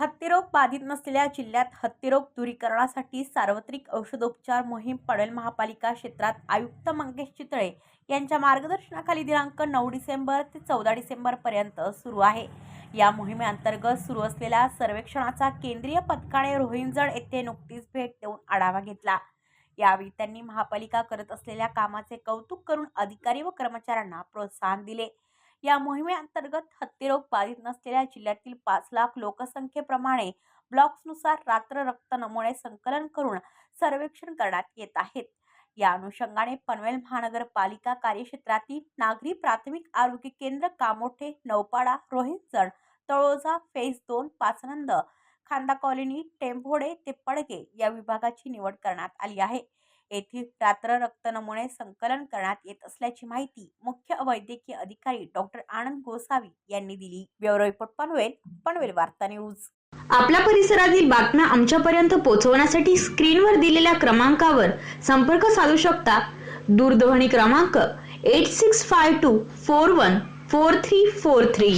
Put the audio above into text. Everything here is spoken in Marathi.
हत्तीरोग बाधित नसलेल्या जिल्ह्यात हत्तीरोग दूरीकरणासाठी सार्वत्रिक औषधोपचार मोहीम पडेल महापालिका क्षेत्रात. आयुक्त मंगेश चितळे यांच्या मार्गदर्शनाखाली दिनांक नऊ डिसेंबर ते चौदा डिसेंबरपर्यंत सुरू आहे. या मोहिमेअंतर्गत सुरू असलेल्या सर्वेक्षणाचा केंद्रीय पथकाने रोहिंजड येथे नुकतीच भेट देऊन आढावा घेतला. यावेळी त्यांनी महापालिका करत असलेल्या कामाचे कौतुक करून अधिकारी व कर्मचाऱ्यांना प्रोत्साहन दिले. या मोहिमेअंतर्गत हत्तीरोग बाधित नसलेल्या जिल्ह्यातील पाच लाख लोकसंख्येप्रमाणे ब्लॉक्सनुसार रात्र रक्त नमुने संकलन करून सर्वेक्षण करण्यात येत आहेत. या अनुषंगाने पनवेल महानगरपालिका कार्यक्षेत्रातील नागरी प्राथमिक आरोग्य केंद्र कामोठे नौपाडा रोहितजण तळोजा फेज दोन पाचनंद खांदा कॉलनी टेंभोडे ते पडगे या विभागाची निवड करण्यात आली आहे. येथील रात्र रक्त नमुने संकलन करण्यात येत असल्याची माहिती मुख्य वैद्यकीय अधिकारी डॉक्टर आनंद गोसावी यांनी दिली. ब्युरो रिपोर्ट पनवेल पनवेल वार्ता न्यूज. आपल्या परिसरातील बातम्या आमच्यापर्यंत पोहोचवण्यासाठी स्क्रीनवर दिलेल्या क्रमांकावर संपर्क साधू शकता. दूरध्वनी क्रमांक eight six five two four one four three four three